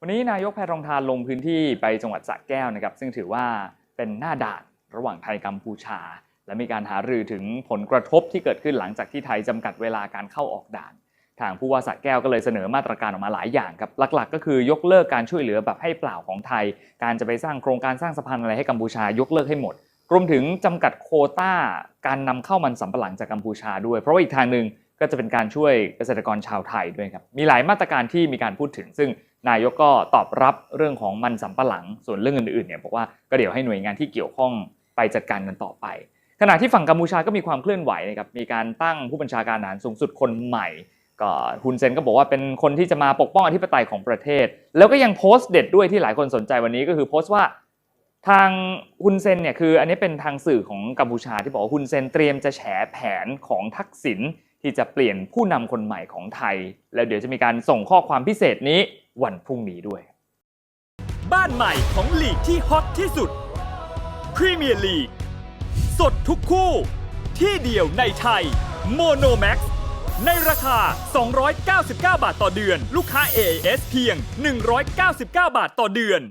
วันนี้นายกแพทองทานลงพื้นที่ไปจังหวัดสระแก้วนะครับ ซึ่งถือว่าเป็นหน้าด่านระหว่างไทยกัมพูชา และมีการหารือถึงผลกระทบที่เกิดขึ้นหลังจากที่ไทยจำกัดเวลาการเข้าออกด่าน ทางผู้ว่าสระแก้วก็เลยเสนอมาตรการออกมาหลายอย่างครับหลักๆ ก็คือยกเลิกการช่วยเหลือแบบให้เปล่าของไทย การจะไปสร้างโครงการสร้างสะพานอะไรให้กัมพูชายกเลิกให้หมดรวมถึงจำกัดโคต้าการนำเข้ามันสำปะหลังจากกัมพูชาด้วย เพราะว่าอีกทางหนึ่งก็จะเป็นการช่วยเกษตรกรชาวไทยด้วยครับ มีหลายมาตรการที่มีการพูดถึง ซึ่ง นายกก็ตอบรับเรื่องของมันสำปะหลัง ส่วนเรื่องอื่นๆเนี่ยบอกว่าก็เดี๋ยวให้หน่วยงานที่เกี่ยวข้องไปจัดการกันต่อไป ขณะที่ฝั่งกัมพูชาก็มีความเคลื่อนไหวนะครับมีการตั้งผู้บัญชาการทหารสูงสุดคนใหม่ก็ฮุนเซนก็บอกว่าเป็นคนที่จะมาปกป้องอธิปไตยของประเทศ แล้วก็ยังโพสต์เด็ดด้วยที่หลายคนสนใจวันนี้ก็คือโพสต์ว่าทางฮุนเซนเนี่ยคืออันนี้เป็นทางสื่อของกัมพูชาที่บอกว่าฮุนเซนเตรียมจะแฉแผนของทักษิณที่จะเปลี่ยนผู้นำคนใหม่ของไทย แล้วเดี๋ยวจะมีการส่งข้อความพิเศษนี้ วันพรุ่งนี้ด้วย บ้านใหม่ของลีกที่ฮอตที่สุดพรีเมียร์ลีกสดทุกคู่ ที่เดียวในไทยโมโนแม็กในราคา 299 บาทต่อเดือน ลูกค้า AIS เพียง 199 บาทต่อเดือน